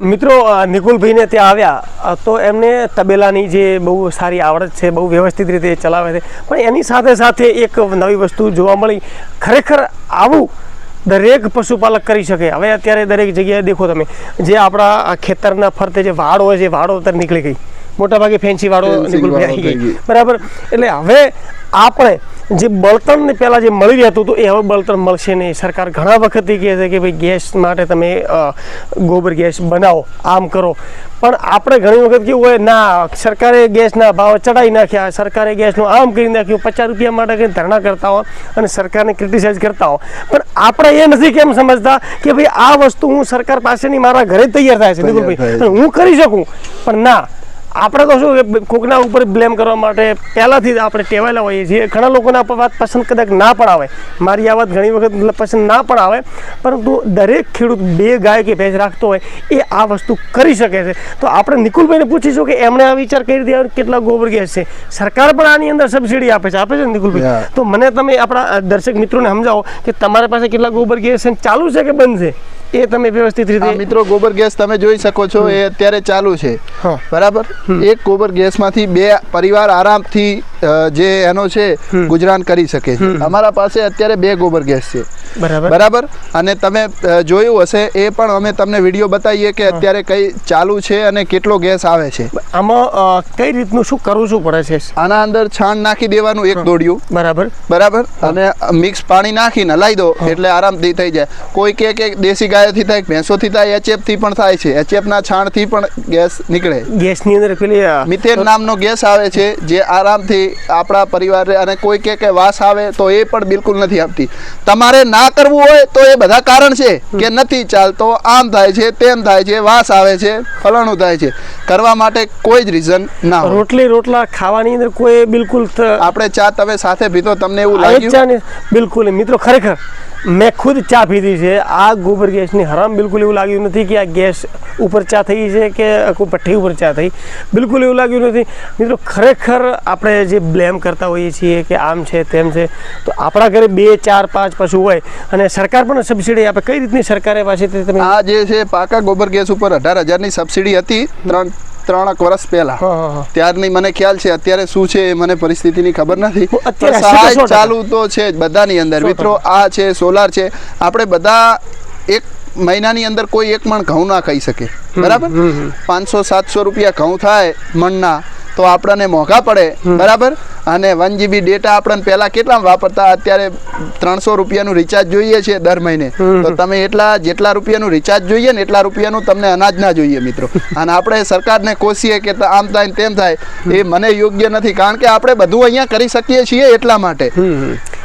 મિત્રો નિકુલભાઈને ત્યાં આવ્યા. તો એમને તબેલાની જે બહુ સારી આવડત છે, બહુ વ્યવસ્થિત રીતે ચલાવે છે. પણ એની સાથે સાથે એક નવી વસ્તુ જોવા મળી. ખરેખર આવું દરેક પશુપાલક કરી શકે. હવે અત્યારે દરેક જગ્યાએ દેખો તમે, જે આપણા ખેતરના ફરતે જે વાડો હોય છે, વાડો અત્યારે નીકળી ગઈ. મોટાભાગે ફેન્સી નિકુલભાઈ વાળો આવી ગઈ. બરાબર? એટલે હવે આપણે જે બળતણને પહેલાં જે મળી રહેતું હતું એ હવે બળતણ મળશે નહીં. સરકાર ઘણા વખતથી કહે છે કે ભાઈ ગેસ માટે તમે ગોબર ગેસ બનાવો આમ કરો. પણ આપણે ઘણી વખત કેવું હોય ના સરકારે ગેસના ભાવ ચડાવી નાખ્યા સરકારે ગેસનું આમ કરી નાખ્યું પચાસ રૂપિયા માટે કંઈ ધરણા કરતા હો અને સરકારને ક્રિટિસાઇઝ કરતા હો પણ આપણે એ નથી કેમ સમજતા કે ભાઈ આ વસ્તુ હું સરકાર પાસેની મારા ઘરે જ તૈયાર થાય છે. નિકુલભાઈ હું કરી શકું. પણ ના આપણે તો શું કોકના ઉપર બ્લેમ કરવા માટે પહેલાંથી જ આપણે ટેવાયેલા હોઈએ છીએ. ઘણા લોકોને આ વાત પસંદ કદાચ ના પણ આવે. મારી આ વાત ઘણી વખત મતલબ પસંદ ના પણ આવે. પરંતુ દરેક ખેડૂત બે ગાય કે ભેંસ રાખતો હોય એ આ વસ્તુ કરી શકે છે. તો આપણે નિકુલભાઈને પૂછીશું કે એમણે આ વિચાર કરી દીધા કેટલા ગોબર ગેસ છે. સરકાર પણ આની અંદર સબસિડી આપે છે. આપે છે ને નિકુલભાઈ? તો મને તમે આપણા દર્શક મિત્રોને સમજાવો કે તમારી પાસે કેટલા ગોબર ગેસ છે ચાલુ છે કે બંધ છે? એ તમે વ્યવસ્થિત રીતે મિત્રો ગોબર ગેસ તમે જોઈ શકો છો એ અત્યારે ચાલુ છે. બરાબર? એક ગોબર ગેસમાંથી બે પરિવાર આરામથી જે એનો છે ગુજરાન કરી શકે છે. અમારા પાસે અત્યારે બે ગોબર ગેસ છે. બરાબર. બરાબર? અને તમે જોયું હશે એ પણ અમે તમને વીડિયો બતાવીએ કે અત્યારે કઈ ચાલુ છે અને કેટલો ગેસ આવે છે. આમાં કઈ રીતનું શું કરવું શું પડે છે? આના અંદર છાણ નાખી દેવાનું એક દોડ્યું. બરાબર. બરાબર? અને મિક્સ પાણી નાખીને હલાવી દો એટલે આરામથી થઈ જાય. કોઈ કે કે દેશી ગાયોથી થાય ભેંસોથી થાય એચએફથી પણ થાય છે. એચએફના છાણથી પણ ગેસ નીકળે. ગેસની અંદર પેલી મિથેન નામનો ગેસ આવે છે જે આરામથી આપણા પરિવારે અને કોઈ કે કે વાસ આવે તો એ પણ બિલકુલ નથી આપતી. તમારે ના કરવું હોય તો એ બધા કારણ છે કે નથી ચાલતો આમ થાય છે તેમ થાય છે વાસ આવે છે ફલાણું થાય છે. કરવા માટે કોઈ જ રીઝન ના રોટલી રોટલા ખાવાની અંદર કોઈ બિલકુલ આપણે ચા તમે સાથે પીધો તમને એવું લાગ્યું? બિલકુલ. મિત્રો ખરેખર મેં ખુદ ચા પીધી છે. આ ગોબર ગેસની હરામ બિલકુલ એવું લાગ્યું નથી કે આ ગેસ ઉપર ચા થઈ છે કે કોઈ ભઠ્ઠી ઉપર ચા થઈ. બિલકુલ એવું લાગ્યું નથી. મિત્રો, ખરેખર આપણે જે બ્લેમ કરતા હોઈએ છીએ કે આમ છે તેમ છે, તો આપણા ઘરે બે, ચાર, પાંચ પશુ હોય અને સરકાર પણ સબસિડી આપે. કઈ રીતની સરકારે પાસેથી તમે આ જે છે પાકા ગોબર ગેસ ઉપર અઢાર હજારની સબસિડી હતી. ત્રણ ત્રણક વર્ષ પહેલા. ત્યારની મને ખ્યાલ છે અત્યારે શું છે એ મને પરિસ્થિતિની ખબર નથી. સહાય ચાલુ તો છે જ બધાની અંદર. મિત્રો આ છે સોલાર છે આપણે બધા એક મહિનાની અંદર કોઈ એક મણ ઘઉં ના ખાઈ શકે. બરાબર? પાંચસો સાતસો રૂપિયા ઘઉં થાય મણના તો આપણને મોંઘા પડે. બરાબર? અને વન જીબી ડેટા આપણને પહેલા કેટલા વાપરતા? અત્યારે ત્રણસો રૂપિયાનું રિચાર્જ જોઈએ છે દર મહિને. તો તમે એટલા જેટલા રૂપિયાનું રિચાર્જ જોઈએ ને એટલા રૂપિયાનું તમને અનાજ ના જોઈએ મિત્રો. અને આપણે સરકારને કોશીએ કે આમ થાય તેમ થાય એ મને યોગ્ય નથી. કારણ કે આપણે બધું અહીંયા કરી શકીએ છીએ એટલા માટે.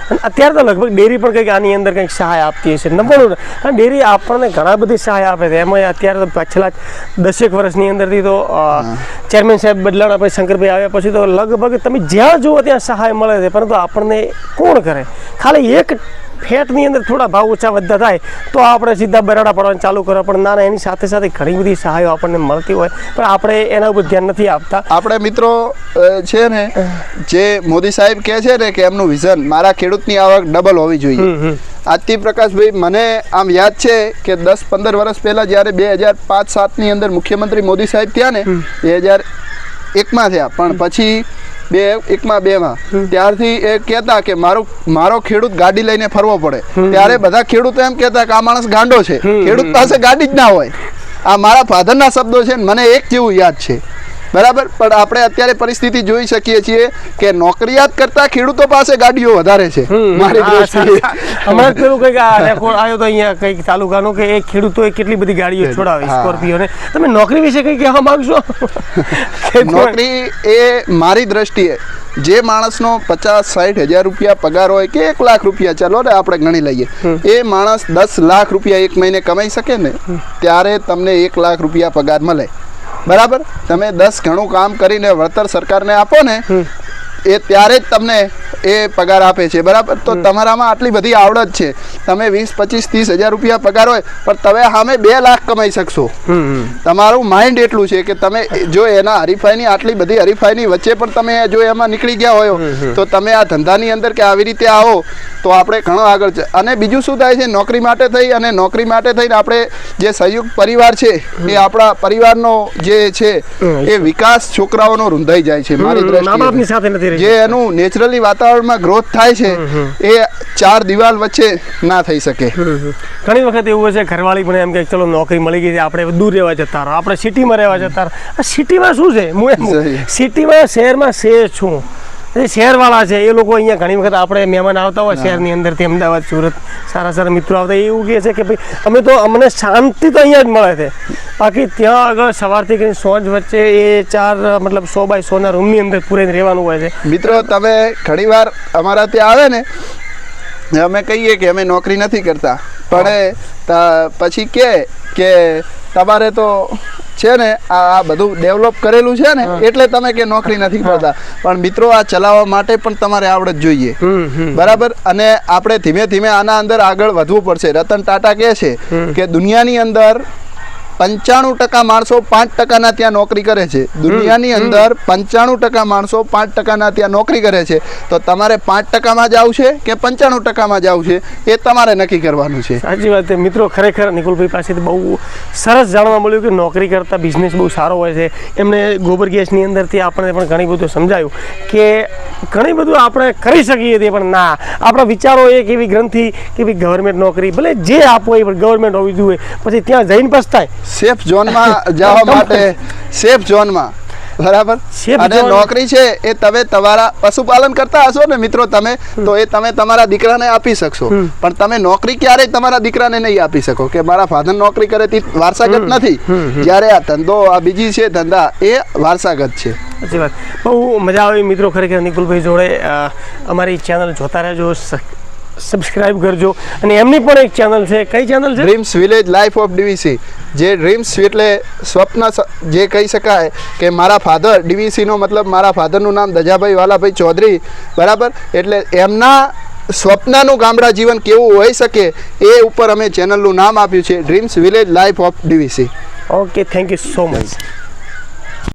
અને અત્યારે તો લગભગ ડેરી પણ કંઈક આની અંદર કંઈક સહાય આપતી હશે. નંબર કારણ ડેરી આપણને ઘણા બધી સહાય આપે છે. એમાં અત્યારે તો પાછલા દસેક વર્ષની અંદરથી તો ચેરમેન સાહેબ બદલાણા પછી શંકરભાઈ આવ્યા પછી તો લગભગ તમે જ્યાં જુઓ ત્યાં સહાય મળે છે. પરંતુ આપણને કોણ કરે? ખાલી એક ફેટની અંદર થોડા ભાવ ઓછા વધતા થાય તો આપણે સીધા બરાડા પડવાનું ચાલુ કરો પણ ના ના એની સાથે સાથે ઘણી બધી સહાયો આપણને મળતી હોય. પણ આપણે એના ઉપર ધ્યાન નથી આપતા. આપણે મિત્રો છે ને જે મોદી સાહેબ કહે છે ને કે એમનું વિઝન મારા ખેડૂતની આવક ડબલ હોવી જોઈએ. આજથી પ્રકાશભાઈ મને આમ યાદ છે કે દસ પંદર વર્ષ પહેલાં જ્યારે બે હજાર પાંચ સાતની અંદર મુખ્યમંત્રી મોદી સાહેબ થયા ને બે હજાર એકમાં થયા. પણ પછી બે એકમાં બેમાં. ત્યારથી એ કહેતા કે મારો મારો ખેડૂત ગાડી લઈને ફરવો પડે. ત્યારે બધા ખેડૂતો એમ કહેતા કે આ માણસ ગાંડો છે. ખેડૂત પાસે ગાડી જ ના હોય. આ મારા ફાધરના શબ્દો છે ને મને એક જેવું યાદ છે. બરાબર? પણ આપણે અત્યારે પરિસ્થિતિ જોઈ શકીએ છીએ કે નોકરિયાત કરતા ખેડૂતો પાસે ગાડીઓ વધારે છે. મારી દ્રષ્ટિએ. હમણાં પેલું કંઈક આ રેકોર્ડ આવ્યો તો અહીંયા કંઈક તાલુકાનો કે એક ખેડૂતોએ કેટલી બધી ગાડીઓ છોડાવી. સ્કોર્પિયોને. તમે નોકરી વિશે કંઈ કહેવા માંગશો? નોકરી એ મારી દ્રષ્ટિએ જે માણસનો પચાસ સાઠ હજાર રૂપિયા પગાર હોય કે એક લાખ રૂપિયા ચાલો ને આપણે ગણી લઈએ. એ માણસ દસ લાખ રૂપિયા એક મહિને કમાઈ શકે ને ત્યારે તમને એક લાખ રૂપિયા પગાર મળે. બરાબર? તમે દસ ઘણું કામ કરીને વળતર સરકારને આપો ને એ ત્યારે જ તમને એ પગાર આપે છે બરાબર? તો તમારામાં આટલી બધી આવડત છે. તમે વીસ પચીસ ત્રીસ હજાર રૂપિયા પગાર હોય પણ તમે સામે બે લાખ કમાઈ શકશો. તમારું માઇન્ડ એટલું છે કે તમે જો એના હરીફાઈની આટલી બધી હરીફાઈની વચ્ચે પણ તમે જો એમાં નીકળી ગયા હોય તો તમે આ ધંધાની અંદર કે આવી રીતે આવો તો આપણે ઘણો આગળ છે અને બીજું શું થાય છે નોકરી માટે થઈ અને નોકરી માટે થઈને આપણે જે સંયુક્ત પરિવાર છે એ આપણા પરિવારનો જે છે એ વિકાસ છોકરાઓનો રૂંધાઈ જાય છે મારી દ્રષ્ટિએ. જે એનું નેચરલી વાતાવરણમાં ગ્રોથ થાય છે એ ચાર દિવાલ વચ્ચે ના થઈ શકે. ઘણી વખત એવું છે ઘરવાળી પણ એમ કે ચલો નોકરી મળી ગઈ છે આપણે દૂર રહેવા જતા રહો. આપણે સિટીમાં રહેવા જતા રહો. સિટીમાં શું છે? હું એમ સિટીમાં શહેરમાં શહેર છું. એ શહેરવાળા છે એ લોકો અહીંયા ઘણી વખત આપણે મહેમાન આવતા હોય શહેરની અંદરથી અમદાવાદ સુરત સારા સારા મિત્રો આવતા હોય, એવું કહે છે કે ભાઈ અમે તો અમને શાંતિ તો અહીંયા જ મળે છે. બાકી ત્યાં આગળ સવારથી કરીને સોંજ વચ્ચે એ ચાર મતલબ સો બાય સોના રૂમની અંદર પૂરે રહેવાનું હોય છે. મિત્રો તમે ઘણીવાર અમારા ત્યાં આવે ને અમે કહીએ કે અમે નોકરી નથી કરતા. પણ પછી કે કે તમારે તો છે ને આ બધું ડેવલપ કરેલું છે ને એટલે તમે કે નોકરી નથી કરતા. પણ મિત્રો આ ચલાવવા માટે પણ તમારે આવડત જોઈએ. બરાબર? અને આપણે ધીમે ધીમે આના અંદર આગળ વધવું પડશે. રતન ટાટા કહે છે કે દુનિયાની અંદર પંચાણું ટકા માણસો પાંચ ટકાના ત્યાં નોકરી કરે છે. દુનિયાની અંદર પંચાણું ટકા માણસો પાંચ ટકાના ત્યાં નોકરી કરે છે. તો તમારે પાંચ ટકામાં જ આવશે કે પંચાણું ટકામાં જ આવશે? એ તમારે નક્કી કરવાનું છે. સાચી વાત છે. મિત્રો ખરેખર નિકુલભાઈ પાસેથી બહુ સરસ જાણવા મળ્યું કે નોકરી કરતાં બિઝનેસ બહુ સારો હોય છે. એમણે ગોબર ગેસની અંદરથી આપણને પણ ઘણી બધું સમજાયું કે ઘણી બધું આપણે કરી શકીએ છીએ પણ ના. આપણા વિચારો એક એવી ગ્રંથિ કે ભાઈ ગવર્મેન્ટ નોકરી ભલે જે આપો એ પણ ગવર્મેન્ટ હોવી જોઈએ. પછી ત્યાં જઈને પછતાય સેફ ઝોનમાં જવા માટે. સેફ ઝોનમાં બરાબર? અને નોકરી છે એ તમે તમારા પશુપાલન કરતા હશો ને મિત્રો તમે તો એ તમે તમારા દીકરાને આપી શકશો. પણ તમે નોકરી ક્યારેય તમારા દીકરાને નહીં આપી શકો કે મારા ફાધર નોકરી કરે તે વારસાગત નથી. જ્યારે આ ધંધો આ બીજી છે ધંધા એ વારસાગત છે. સાચી વાત. બહુ મજા આવી મિત્રો ખરેખર નિકુલભાઈ જોડે. અમારી ચેનલ જોતા રહેજો. સબસ્ક્રાઈબ કરજો. અને એમની પણ એક ચેનલ છે. કઈ ચેનલ છે? Dreams Village Life of DVC જે ડ્રીમ્સ એટલે સ્વપ્ન જે કહી શકાય કે મારા ફાધર ડીવીસીનો મતલબ મારા ફાધરનું નામ દજાભાઈ વાલાભાઈ ચૌધરી બરાબર? એટલે એમના સ્વપ્નનું ગામડા જીવન કેવું હોઈ શકે એ ઉપર અમે ચેનલનું નામ આપ્યું છે Dreams Village Life of DVC okay thank you so much